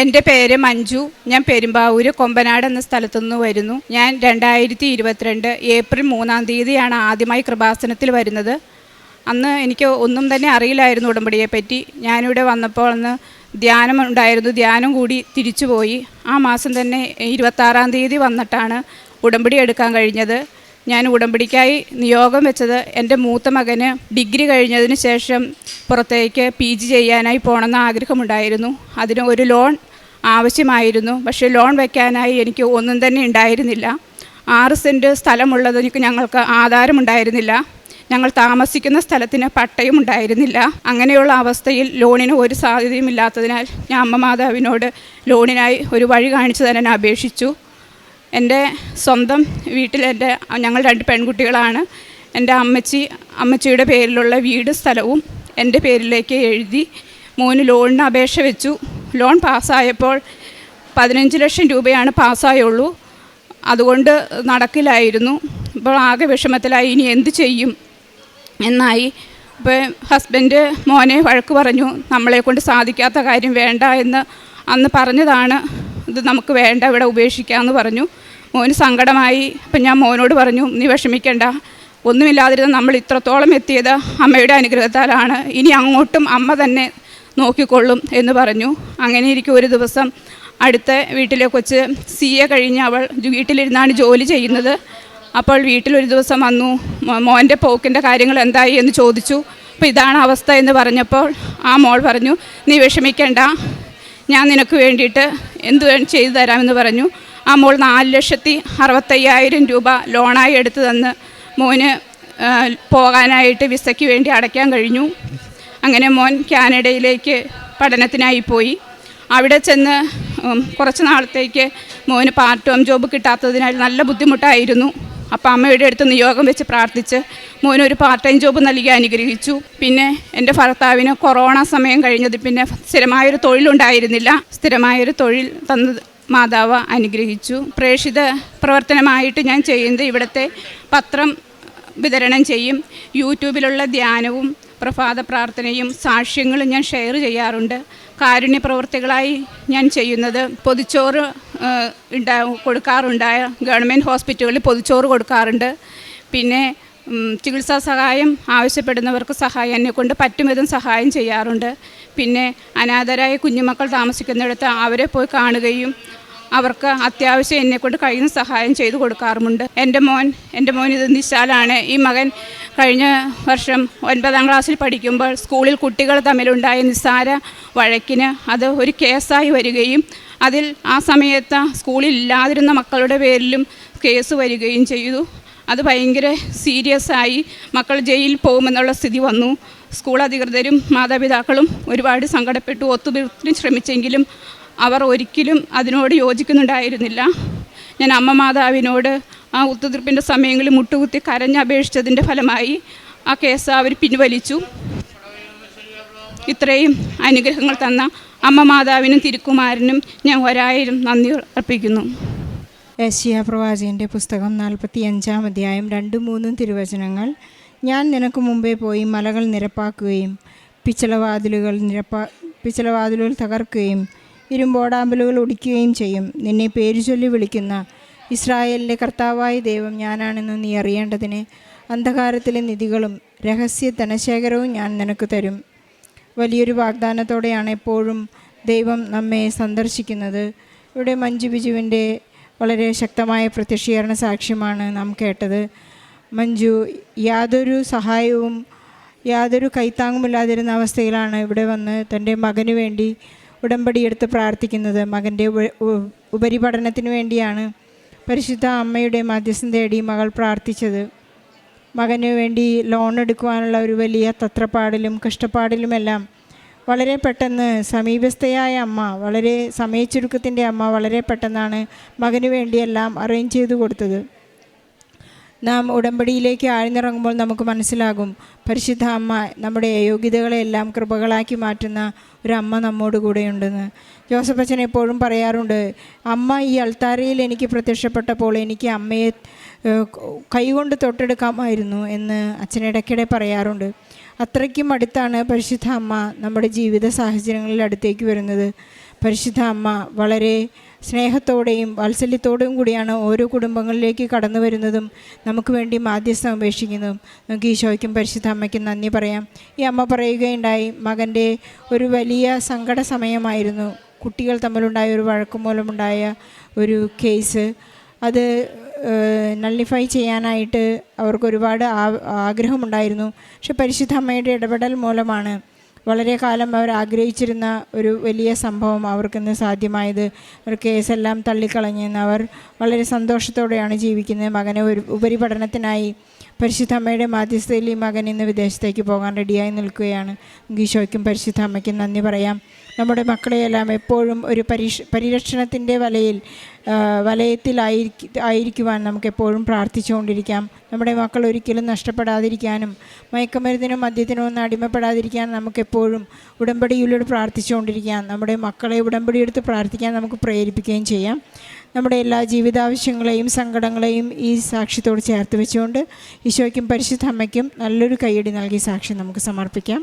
എന്റെ പേര് മഞ്ജു. ഞാൻ പെരുമ്പാവൂര് കൊമ്പനാട് എന്ന സ്ഥലത്തു നിന്ന് വരുന്നു. ഞാൻ രണ്ടായിരത്തി ഇരുപത്തിരണ്ട് ഏപ്രിൽ മൂന്നാം തീയതിയാണ് ആദ്യമായി കൃപാസനത്തിൽ വരുന്നത്. അന്ന് എനിക്ക് ഒന്നും തന്നെ അറിയില്ലായിരുന്നു ഉടമ്പടിയെ പറ്റി. ഞാനിവിടെ വന്നപ്പോൾ അന്ന് ധ്യാനം ഉണ്ടായിരുന്നു. ധ്യാനം കൂടി തിരിച്ചുപോയി. ആ മാസം തന്നെ ഇരുപത്താറാം തീയതി വന്നിട്ടാണ് ഉടമ്പടി എടുക്കാൻ കഴിഞ്ഞത്. ഞാൻ ഉടമ്പടിക്കായി നിയോഗം വെച്ചത് എന്റെ മൂത്ത മകന് ഡിഗ്രി കഴിഞ്ഞതിന് ശേഷം പുറത്തേക്ക് പി ജി ചെയ്യാനായി പോകണമെന്ന് ആഗ്രഹമുണ്ടായിരുന്നു. അതിന് ഒരു ലോൺ ആവശ്യമായിരുന്നു. പക്ഷേ ലോൺ വയ്ക്കാനായി എനിക്ക് ഒന്നും തന്നെ ഉണ്ടായിരുന്നില്ല. ആറ് സെന്റ് സ്ഥലമുള്ളത് ഞങ്ങൾക്ക് ആധാരമുണ്ടായിരുന്നില്ല. ഞങ്ങൾ താമസിക്കുന്ന സ്ഥലത്തിന് പട്ടയം ഉണ്ടായിരുന്നില്ല. അങ്ങനെയുള്ള അവസ്ഥയിൽ ലോണിന് ഒരു സാധ്യതയും ഇല്ലാത്തതിനാൽ ഞാൻ അമ്മ മാതാവിനോട് ലോണിനായി ഒരു വഴി കാണിച്ചു തരാൻ അപേക്ഷിച്ചു. എന്റെ സ്വന്തം വീട്ടിൽ എന്റെ ഞങ്ങൾ രണ്ട് പെൺകുട്ടികളാണ്. എന്റെ അമ്മച്ചി അമ്മച്ചിയുടെ പേരിലുള്ള വീട് സ്ഥലവും എന്റെ പേരിലേക്ക് എഴുതി മോന് ലോണിന് അപേക്ഷ വെച്ചു. ലോൺ പാസ്സായപ്പോൾ പതിനഞ്ച് ലക്ഷം രൂപയാണ് പാസ്സായുള്ളൂ. അതുകൊണ്ട് നടക്കില്ലായിരുന്നു. ഇപ്പോൾ ആകെ വിഷമത്തിലായി. ഇനി എന്ത് ചെയ്യും? എന്നായി. അപ്പോൾ ഹസ്ബൻഡ് മോനെ വഴക്ക് പറഞ്ഞു നമ്മളെ കൊണ്ട് സാധിക്കാത്ത കാര്യം വേണ്ട എന്ന് അന്ന് പറഞ്ഞതാണ്. ഇത് നമുക്ക് വേണ്ട ഇവിടെ ഉപേക്ഷിക്കാമെന്ന് പറഞ്ഞു. മോന് സങ്കടമായി. അപ്പം ഞാൻ മോനോട് പറഞ്ഞു നീ വിഷമിക്കണ്ട. ഒന്നുമില്ലാതിരുന്ന നമ്മൾ ഇത്രത്തോളം എത്തിയത് അമ്മയുടെ അനുഗ്രഹത്താലാണ്. ഇനി അങ്ങോട്ടും അമ്മ തന്നെ നോക്കിക്കൊള്ളും എന്ന് പറഞ്ഞു. അങ്ങനെ ഇരിക്കും ഒരു ദിവസം അടുത്ത വീട്ടിലെ കൊച്ച് സി എ കഴിഞ്ഞ് അവൾ വീട്ടിലിരുന്നാണ് ജോലി ചെയ്യുന്നത്. അപ്പോൾ വീട്ടിലൊരു ദിവസം വന്നു മോന്റെ പോക്കിന്റെ കാര്യങ്ങൾ എന്തായി? എന്ന് ചോദിച്ചു. അപ്പോൾ ഇതാണ് അവസ്ഥ എന്ന് പറഞ്ഞപ്പോൾ ആ മോൾ പറഞ്ഞു നീ വിഷമിക്കണ്ട. ഞാൻ നിനക്ക് വേണ്ടിയിട്ട് എന്ത് ചെയ്തു തരാമെന്ന് പറഞ്ഞു. ആ മോൾ നാല് ലക്ഷത്തി അറുപത്തയ്യായിരം രൂപ ലോണായി എടുത്തു തന്ന് മോന് പോകാനായിട്ട് വിസയ്ക്ക് വേണ്ടി അടയ്ക്കാൻ കഴിഞ്ഞു. അങ്ങനെ മോൻ കാനഡയിലേക്ക് പഠനത്തിനായി പോയി. അവിടെ ചെന്ന് കുറച്ച് നാളത്തേക്ക് മോന് പാർട്ട് ടൈം ജോബ് കിട്ടാത്തതിനാൽ നല്ല ബുദ്ധിമുട്ടായിരുന്നു. അപ്പോൾ അമ്മയുടെ അടുത്ത് നിയോഗം വെച്ച് പ്രാർത്ഥിച്ച് മോനൊരു പാർട്ട് ടൈം ജോബ് നൽകി അനുഗ്രഹിച്ചു. പിന്നെ എന്റെ ഭർത്താവിന് കൊറോണ സമയം കഴിഞ്ഞത് പിന്നെ സ്ഥിരമായൊരു തൊഴിലുണ്ടായിരുന്നില്ല. സ്ഥിരമായൊരു തൊഴിൽ തന്നത് മാതാവ് അനുഗ്രഹിച്ചു. പ്രേക്ഷിത പ്രവർത്തനമായിട്ട് ഞാൻ ചെയ്യുന്നത് ഇവിടുത്തെ പത്രം വിതരണം ചെയ്യും. യൂട്യൂബിലുള്ള ധ്യാനവും പ്രഭാത പ്രാർത്ഥനയും സാക്ഷ്യങ്ങളും ഞാൻ ഷെയർ ചെയ്യാറുണ്ട്. കാരുണ്യ പ്രവൃത്തികളായി ഞാൻ ചെയ്യുന്നത് പൊതിച്ചോറ് ഉണ്ടാ കൊടുക്കാറുണ്ടായ ഗവൺമെന്റ് ഹോസ്പിറ്റലുകളിൽ പൊതിച്ചോറ് കൊടുക്കാറുണ്ട്. പിന്നെ ചികിത്സാ സഹായം ആവശ്യപ്പെടുന്നവർക്ക് സഹായം എന്നെ കൊണ്ട് പറ്റും സഹായം ചെയ്യാറുണ്ട്. പിന്നെ അനാഥരായ കുഞ്ഞുമക്കൾ താമസിക്കുന്നിടത്ത് അവരെ പോയി കാണുകയും അവർക്ക് അത്യാവശ്യം എന്നെക്കൊണ്ട് കഴിയുന്ന സഹായം ചെയ്തു കൊടുക്കാറുമുണ്ട്. എന്റെ മോൻ എന്റെ മോൻ ഇത് നിശാലാണ് ഈ മകൻ കഴിഞ്ഞ വർഷം ഒൻപതാം ക്ലാസ്സിൽ പഠിക്കുമ്പോൾ സ്കൂളിൽ കുട്ടികൾ തമ്മിലുണ്ടായ നിസ്സാര വഴക്കിന് അത് ഒരു കേസായി വരികയും അതിൽ ആ സമയത്ത് സ്കൂളിൽ ഇല്ലാതിരുന്ന മക്കളുടെ പേരിലും കേസ് വരികയും ചെയ്തു. അത് ഭയങ്കര സീരിയസ് ആയി മക്കൾ ജയിലിൽ പോകുമെന്നുള്ള സ്ഥിതി വന്നു. സ്കൂൾ അധികൃതരും മാതാപിതാക്കളും ഒരുപാട് സങ്കടപ്പെട്ടു. ഒത്തുതീർത്തിന് ശ്രമിച്ചെങ്കിലും അവർ ഒരിക്കലും അതിനോട് യോജിക്കുന്നുണ്ടായിരുന്നില്ല. ഞാൻ അമ്മ മാതാവിനോട് ആ ഒത്തുതീർപ്പിന്റെ സമയങ്ങളിൽ മുട്ടുകുത്തി കരഞ്ഞപേക്ഷിച്ചതിന്റെ ഫലമായി ആ കേസ് അവർ പിൻവലിച്ചു. ഇത്രയും അനുഗ്രഹങ്ങൾ തന്ന അമ്മ മാതാവിനും തിരുക്കുമാരനും ഞാൻ ഒരായിരം നന്ദി അർപ്പിക്കുന്നു. ഏഷ്യ പ്രവാചകന്റെ പുസ്തകം നാൽപ്പത്തി അഞ്ചാം അധ്യായം രണ്ടും മൂന്നും തിരുവചനങ്ങൾ. ഞാൻ നിനക്ക് മുമ്പേ പോയി മലകൾ നിരപ്പാക്കുകയും പിച്ചളവാതിലുകൾ നിരപ്പാ പിച്ചളവാതിലുകൾ തകർക്കുകയും ഇരുമ്പോടാമ്പലുകൾ ഒടിക്കുകയും ചെയ്യും. നിന്നെ പേരു ചൊല്ലി വിളിക്കുന്ന ഇസ്രായേലിന്റെ കർത്താവായ ദൈവം ഞാനാണെന്ന് നീ അറിയേണ്ടതിന് അന്ധകാരത്തിലെ നിധികളും രഹസ്യ ധനശേഖരവും ഞാൻ നിനക്ക് തരും. വലിയൊരു വാഗ്ദാനത്തോടെയാണ് എപ്പോഴും ദൈവം നമ്മെ സന്ദർശിക്കുന്നത്. ഇവിടെ മഞ്ജു ബിജുവിന്റെ വളരെ ശക്തമായ പ്രത്യക്ഷീകരണ സാക്ഷ്യമാണ് നാം കേട്ടത്. മഞ്ജു യാതൊരു സഹായവും യാതൊരു കൈത്താങ്ങുമില്ലാതിരുന്ന അവസ്ഥയിലാണ് ഇവിടെ വന്ന് തന്റെ മകന് വേണ്ടി ഉടമ്പടിയെടുത്ത് പ്രാർത്ഥിക്കുന്നത്. മകന്റെ ഉപ- ഉപരിപഠനത്തിന് വേണ്ടിയാണ് പരിശുദ്ധ അമ്മയുടെ മധ്യസ്ഥം തേടി മകൾ പ്രാർത്ഥിച്ചത്. മകന് വേണ്ടി ലോൺ എടുക്കുവാനുള്ള ഒരു വലിയ തത്രപ്പാടിലും കഷ്ടപ്പാടിലുമെല്ലാം വളരെ പെട്ടെന്ന് സമീപസ്ഥയായ അമ്മ വളരെ സമയച്ചുരുക്കത്തിന്റെ അമ്മ വളരെ പെട്ടെന്നാണ് മകന് വേണ്ടിയെല്ലാം അറേഞ്ച് ചെയ്തു കൊടുത്തത്. നാം ഉടമ്പടിയിലേക്ക് ആഴ്ന്നിറങ്ങുമ്പോൾ നമുക്ക് മനസ്സിലാകും പരിശുദ്ധ അമ്മ നമ്മുടെ അയോഗ്യതകളെല്ലാം കൃപകളാക്കി മാറ്റുന്ന ഒരു അമ്മ നമ്മോട് കൂടെയുണ്ടെന്ന്. ജോസഫ് അച്ഛൻ എപ്പോഴും പറയാറുണ്ട് അമ്മ ഈ അൾത്താരയിൽ എനിക്ക് പ്രത്യക്ഷപ്പെട്ടപ്പോൾ എനിക്ക് അമ്മയെ കൈകൊണ്ട് തൊട്ടെടുക്കാമായിരുന്നു എന്ന് അച്ഛൻ ഇടയ്ക്കിടെ പറയാറുണ്ട്. അത്രയ്ക്കും അടുത്താണ് പരിശുദ്ധ അമ്മ നമ്മുടെ ജീവിത സാഹചര്യങ്ങളിൽ അടുത്തേക്ക് വരുന്നത്. പരിശുദ്ധ അമ്മ വളരെ സ്നേഹത്തോടെയും വാത്സല്യത്തോടെയും കൂടിയാണ് ഓരോ കുടുംബങ്ങളിലേക്ക് കടന്നു വരുന്നതും നമുക്ക് വേണ്ടി മാധ്യസ്ഥം അപേക്ഷിക്കുന്നതും. നമുക്ക് ഈശോയ്ക്കും പരിശുദ്ധ അമ്മയ്ക്കും നന്ദി പറയാം. ഈ അമ്മ പറയുകയുണ്ടായി മകന്റെ ഒരു വലിയ സങ്കട സമയമായിരുന്നു. കുട്ടികൾ തമ്മിലുണ്ടായ ഒരു വഴക്കു മൂലമുണ്ടായ ഒരു കേസ്. അത് നള്ളിഫൈ ചെയ്യാനായിട്ട് അവർക്ക് ഒരുപാട് ആഗ്രഹമുണ്ടായിരുന്നു. പക്ഷെ പരിശുദ്ധ അമ്മയുടെ ഇടപെടൽ മൂലമാണ് വളരെ കാലം അവർ ആഗ്രഹിച്ചിരുന്ന ഒരു വലിയ സംഭവം അവർക്കിന്ന് സാധ്യമായത് അവർ കേസെല്ലാം തള്ളിക്കളഞ്ഞെന്ന് അവർ വളരെ സന്തോഷത്തോടെയാണ് ജീവിക്കുന്നത്. മകനെ ഒരു ഉപരിപഠനത്തിനായി പരിശുദ്ധ അമ്മയുടെ മാധ്യസ്ഥയിൽ ഈ മകൻ ഇന്ന് വിദേശത്തേക്ക് പോകാൻ റെഡിയായി നിൽക്കുകയാണ്. ഈശോയ്ക്കും പരിശുദ്ധ അമ്മയ്ക്കും നന്ദി പറയാം. നമ്മുടെ മക്കളെയെല്ലാം എപ്പോഴും ഒരു പരിഷ് പരിരക്ഷണത്തിന്റെ വലയിൽ വലയത്തിലായിരിക്കും ആയിരിക്കുവാൻ നമുക്ക് എപ്പോഴും പ്രാർത്ഥിച്ചുകൊണ്ടിരിക്കാം. നമ്മുടെ മക്കൾ ഒരിക്കലും നഷ്ടപ്പെടാതിരിക്കാനും മയക്കുമരുന്നിനും മദ്യത്തിനും ഒന്നും അടിമപ്പെടാതിരിക്കാൻ നമുക്കെപ്പോഴും ഉടമ്പടിയിലൂടെ പ്രാർത്ഥിച്ചുകൊണ്ടിരിക്കാം. നമ്മുടെ മക്കളെ ഉടമ്പടിയെടുത്ത് പ്രാർത്ഥിക്കാൻ നമുക്ക് പ്രേരിപ്പിക്കുകയും ചെയ്യാം. നമ്മുടെ എല്ലാ ജീവിതാവശ്യങ്ങളെയും സങ്കടങ്ങളെയും ഈ സാക്ഷ്യത്തോട് ചേർത്ത് വെച്ചുകൊണ്ട് ഈശോയ്ക്കും പരിശുദ്ധ അമ്മയ്ക്കും നല്ലൊരു കൈയടി നൽകി സാക്ഷ്യം നമുക്ക് സമർപ്പിക്കാം.